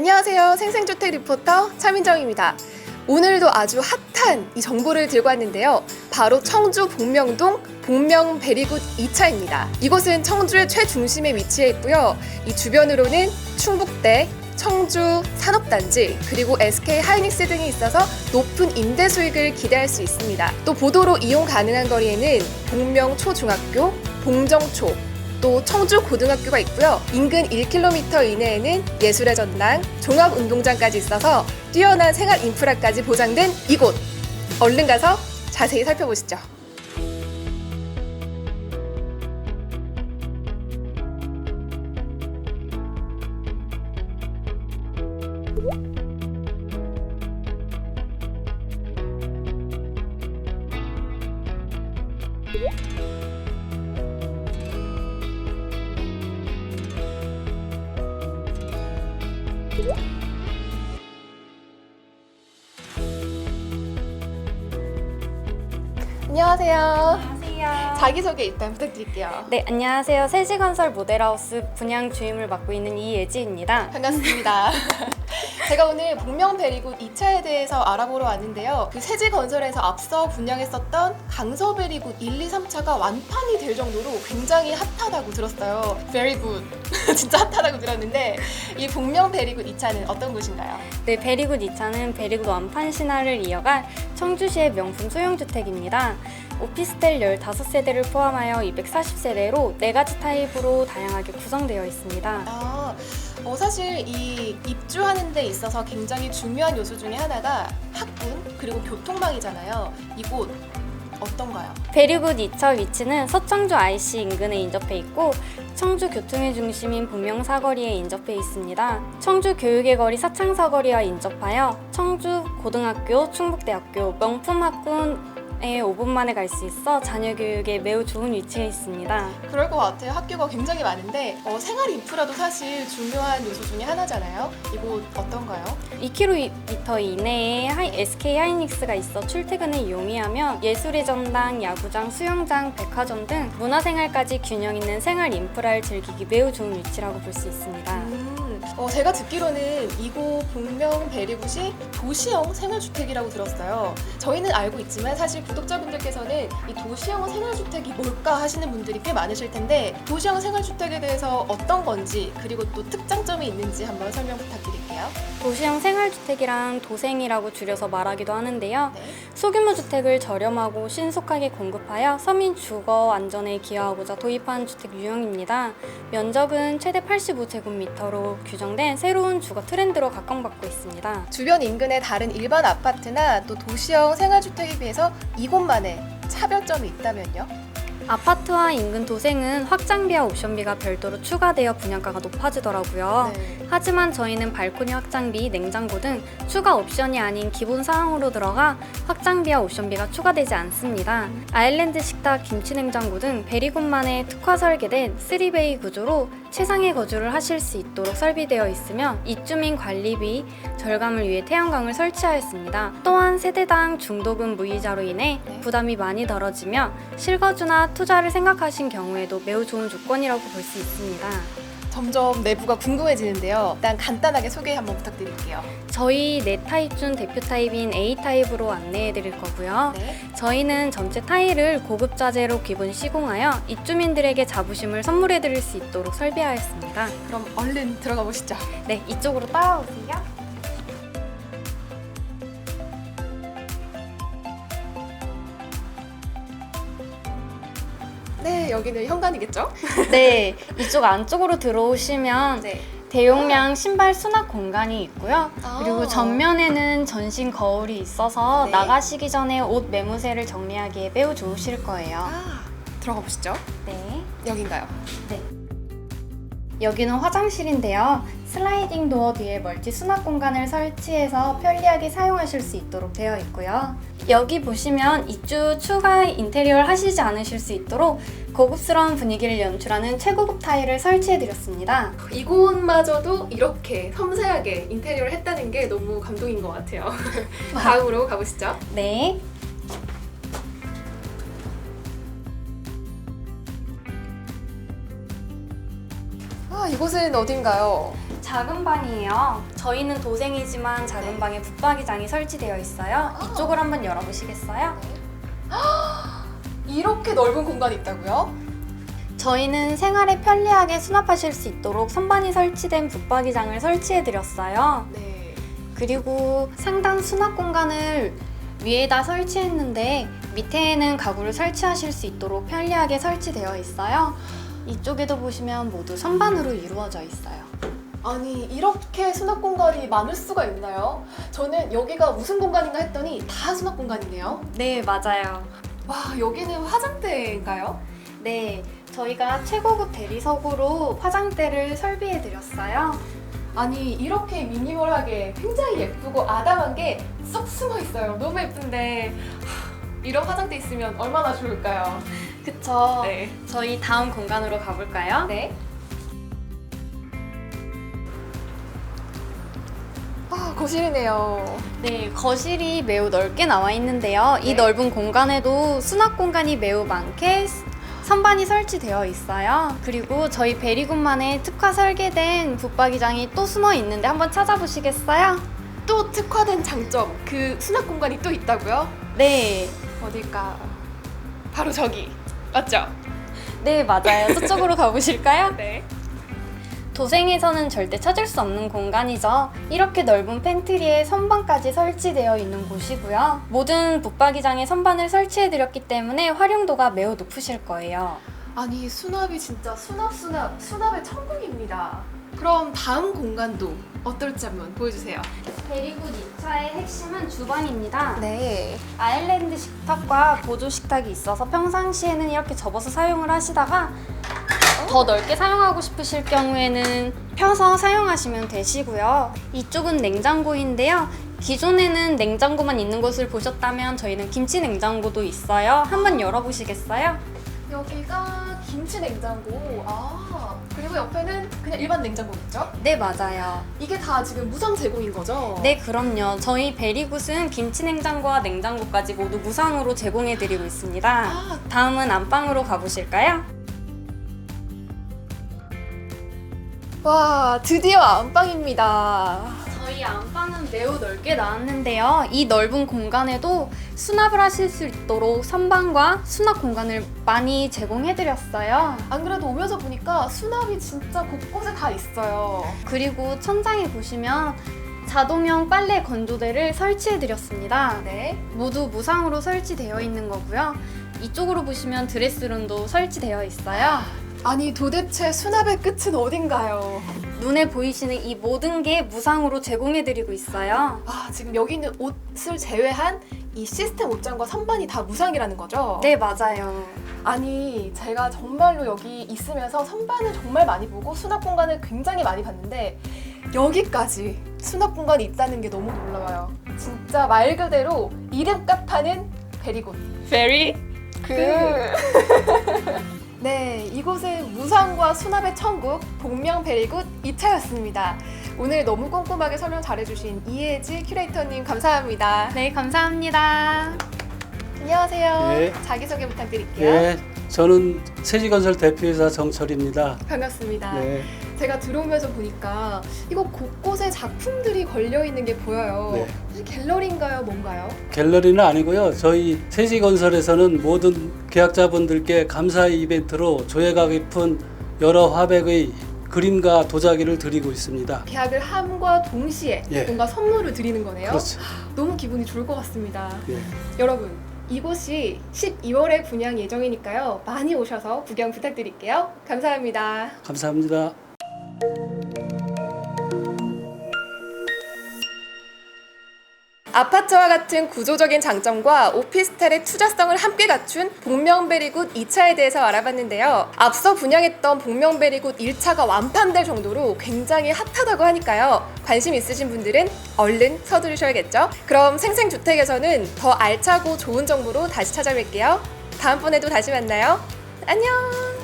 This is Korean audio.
안녕하세요. 생생주택 리포터 차민정입니다. 오늘도 아주 핫한 이 정보를 들고 왔는데요. 바로 청주 복명동 복명 베리굿 2차입니다. 이곳은 청주의 최중심에 위치해 있고요. 이 주변으로는 충북대, 청주 산업단지, 그리고 SK 하이닉스 등이 있어서 높은 임대 수익을 기대할 수 있습니다. 또 보도로 이용 가능한 거리에는 복명 초중학교, 봉정초, 또 청주 고등학교가 있고요. 인근 1km 이내에는 예술의 전당, 종합운동장까지 있어서 뛰어난 생활 인프라까지 보장된 이곳. 얼른 가서 자세히 살펴보시죠. 안녕하세요. 안녕하세요. 자기소개 일단 부탁드릴게요. 네, 안녕하세요. 세지건설 모델하우스 분양 주임을 맡고 있는 이예지입니다. 반갑습니다. 제가 오늘 복명 베리굿 2차에 대해서 알아보러 왔는데요. 그 세지건설에서 앞서 분양했었던 강서 베리굿 1, 2, 3차가 완판이 될 정도로 굉장히 핫하다고 들었어요. Very good. 진짜 핫하다고 들었는데 이 복명 베리굿 2차는 어떤 곳인가요? 네, 베리굿 2차는 베리굿 완판 신화를 이어갈 청주시의 명품 소형주택입니다. 오피스텔 15세대를 포함하여 240세대로 4가지 타입으로 다양하게 구성되어 있습니다. 아, 어, 사실 이 입주하는 데 있어서 굉장히 중요한 요소 중에 하나가 학군 그리고 교통망이잖아요. 이곳 어떤가요? 베리굿 2차 위치는 서청주 IC 인근에 인접해 있고 청주 교통의 중심인 분명 사거리에 인접해 있습니다. 청주 교육의 거리 사창 사거리와 인접하여 청주 고등학교, 충북대학교 명품 학군 에 5분 만에 갈 수 있어 자녀 교육에 매우 좋은 위치에 있습니다. 그럴 것 같아요. 학교가 굉장히 많은데 어, 생활 인프라도 사실 중요한 요소 중에 하나잖아요. 이곳 어떤가요? 2km 이내에 하이, SK 하이닉스가 있어 출퇴근에 용이하며 예술의 전당, 야구장, 수영장, 백화점 등 문화생활까지 균형 있는 생활 인프라를 즐기기 매우 좋은 위치라고 볼 수 있습니다. 음, 어, 제가 듣기로는 이곳 복명 베리굿이 도시형 생활주택이라고 들었어요. 저희는 알고 있지만 사실 구독자분들께서는 이 도시형 생활주택이 뭘까 하시는 분들이 꽤 많으실 텐데 도시형 생활주택에 대해서 어떤 건지 그리고 또 특장점이 있는지 한번 설명 부탁드릴게요. 도시형 생활주택이랑 도생이라고 줄여서 말하기도 하는데요. 네. 소규모 주택을 저렴하고 신속하게 공급하여 서민 주거 안전에 기여하고자 도입한 주택 유형입니다. 면적은 최대 85제곱미터로 규정 된 새로운 주거 트렌드로 각광받고 있습니다. 주변 인근의 다른 일반 아파트나 또 도시형 생활주택에 비해서 이곳만의 차별점이 있다면요? 아파트와 인근 도생은 확장비와 옵션비가 별도로 추가되어 분양가가 높아지더라고요. 네. 하지만 저희는 발코니 확장비, 냉장고 등 추가 옵션이 아닌 기본 사항으로 들어가 확장비와 옵션비가 추가되지 않습니다. 아일랜드 식탁, 김치 냉장고 등 베리군만의 특화 설계된 3베이 구조로 최상의 거주를 하실 수 있도록 설비되어 있으며 입주민 관리비 절감을 위해 태양광을 설치하였습니다. 또한 세대당 중도금 무이자로 인해 네. 부담이 많이 덜어지며 실거주나 투자를 생각하신 경우에도 매우 좋은 조건이라고 볼 수 있습니다. 점점 내부가 궁금해지는데요. 일단 간단하게 소개 한번 부탁드릴게요. 저희 네 타입 중 대표 타입인 A 타입으로 안내해 드릴 거고요. 네. 저희는 전체 타일을 고급 자재로 기본 시공하여 입주민들에게 자부심을 선물해 드릴 수 있도록 설비하였습니다. 그럼 얼른 들어가 보시죠. 네, 이쪽으로 따라오세요. 네, 여기는 현관이겠죠? 네, 이쪽 안쪽으로 들어오시면 네. 대용량 신발 수납 공간이 있고요. 아. 그리고 전면에는 전신 거울이 있어서 네. 나가시기 전에 옷 매무새를 정리하기에 매우 좋으실 거예요. 아, 들어가 보시죠. 네. 여긴가요? 여기는 화장실인데요. 슬라이딩 도어 뒤에 멀티 수납 공간을 설치해서 편리하게 사용하실 수 있도록 되어 있고요. 여기 보시면 입주 추가 인테리어를 하시지 않으실 수 있도록 고급스러운 분위기를 연출하는 최고급 타일을 설치해 드렸습니다. 이곳마저도 이렇게 섬세하게 인테리어를 했다는 게 너무 감동인 것 같아요. 다음으로 가보시죠. 네. 아, 이곳은 어딘가요? 작은 방이에요. 저희는 도생이지만 작은 방에 붙박이장이 설치되어 있어요. 이쪽을 한번 열어보시겠어요? 이렇게 넓은 공간이 있다고요? 저희는 생활에 편리하게 수납하실 수 있도록 선반이 설치된 붙박이장을 설치해 드렸어요. 네. 그리고 상단 수납 공간을 위에다 설치했는데 밑에에는 가구를 설치하실 수 있도록 편리하게 설치되어 있어요. 이쪽에도 보시면 모두 선반으로 이루어져 있어요. 아니 이렇게 수납 공간이 많을 수가 있나요? 저는 여기가 무슨 공간인가 했더니 다 수납 공간이네요. 네, 맞아요. 와 여기는 화장대인가요? 네, 저희가 최고급 대리석으로 화장대를 설비해 드렸어요. 아니 이렇게 미니멀하게 굉장히 예쁘고 아담한 게 쏙 숨어 있어요. 너무 예쁜데 하, 이런 화장대 있으면 얼마나 좋을까요? 그쵸? 네. 저희 다음 공간으로 가볼까요? 네. 아 거실이네요. 네, 거실이 매우 넓게 나와 있는데요. 이 네. 넓은 공간에도 수납 공간이 매우 많게 스- 선반이 설치되어 있어요. 그리고 저희 베리군만의 특화 설계된 붙박이장이 또 숨어 있는데 한번 찾아보시겠어요? 또 특화된 장점 그 수납 공간이 또 있다고요? 네, 어딜까? 바로 저기 맞죠? 네 맞아요. 저쪽으로 가보실까요? 네. 도생에서는 절대 찾을 수 없는 공간이죠. 이렇게 넓은 팬트리에 선반까지 설치되어 있는 곳이고요. 모든 붙박이장에 선반을 설치해드렸기 때문에 활용도가 매우 높으실 거예요. 아니 수납이 진짜 수납 수납 수납의 천국입니다. 그럼 다음 공간도 어떨지 한번 보여주세요. 베리굿 2차의 핵심은 주방입니다. 네. 아일랜드 식탁과 보조 식탁이 있어서 평상시에는 이렇게 접어서 사용을 하시다가 더 넓게 사용하고 싶으실 경우에는 펴서 사용하시면 되시고요. 이쪽은 냉장고인데요. 기존에는 냉장고만 있는 곳을 보셨다면 저희는 김치 냉장고도 있어요. 한번 열어보시겠어요? 여기가 김치 냉장고. 아 그리고 옆에는 그냥 일반 냉장고겠죠? 네, 맞아요. 이게 다 지금 무상 제공인 거죠? 네, 그럼요. 저희 베리굿은 김치 냉장고와 냉장고까지 모두 무상으로 제공해드리고 있습니다. 아 다음은 안방으로 가보실까요? 와 드디어 안방입니다. 저희 안방은 매우 넓게 나왔는데요. 이 넓은 공간에도 수납을 하실 수 있도록 선반과 수납 공간을 많이 제공해드렸어요. 안 그래도 오면서 보니까 수납이 진짜 곳곳에 다 있어요. 그리고 천장에 보시면 자동형 빨래 건조대를 설치해드렸습니다. 네. 모두 무상으로 설치되어 있는 거고요. 이쪽으로 보시면 드레스룸도 설치되어 있어요. 아니 도대체 수납의 끝은 어딘가요? 눈에 보이시는 이 모든 게 무상으로 제공해드리고 있어요. 아 지금 여기 있는 옷을 제외한 이 시스템 옷장과 선반이 다 무상이라는 거죠? 네, 맞아요. 아니 제가 정말로 여기 있으면서 선반을 정말 많이 보고 수납 공간을 굉장히 많이 봤는데 여기까지 수납 공간이 있다는 게 너무 놀라워요. 진짜 말 그대로 이름값 하는 베리굿. 베리 그. 네, 이곳은 무상과 수납의 천국 복명 베리굿 2차였습니다. 오늘 너무 꼼꼼하게 설명 잘해주신 이혜지 큐레이터님 감사합니다. 네, 감사합니다. 안녕하세요. 네. 자기소개 부탁드릴게요. 예, 저는 세지건설 대표이사 정철입니다. 반갑습니다. 네, 제가 들어오면서 보니까 이거 곳곳에 작품들이 걸려 있는 게 보여요. 네. 혹시 갤러리인가요, 뭔가요? 갤러리는 아니고요. 저희 세지건설에서는 모든 계약자분들께 감사 이벤트로 조예가 깊은 여러 화백의 그림과 도자기를 드리고 있습니다. 계약을 함과 동시에 예. 뭔가 선물을 드리는 거네요. 그렇죠. 너무 기분이 좋을 것 같습니다. 예. 여러분, 이곳이 12월에 분양 예정이니까요. 많이 오셔서 구경 부탁드릴게요. 감사합니다. 감사합니다. 아파트와 같은 구조적인 장점과 오피스텔의 투자성을 함께 갖춘 복명베리굿 2차에 대해서 알아봤는데요. 앞서 분양했던 복명베리굿 1차가 완판될 정도로 굉장히 핫하다고 하니까요. 관심 있으신 분들은 얼른 서두르셔야겠죠. 그럼 생생주택에서는 더 알차고 좋은 정보로 다시 찾아뵐게요. 다음번에도 다시 만나요. 안녕!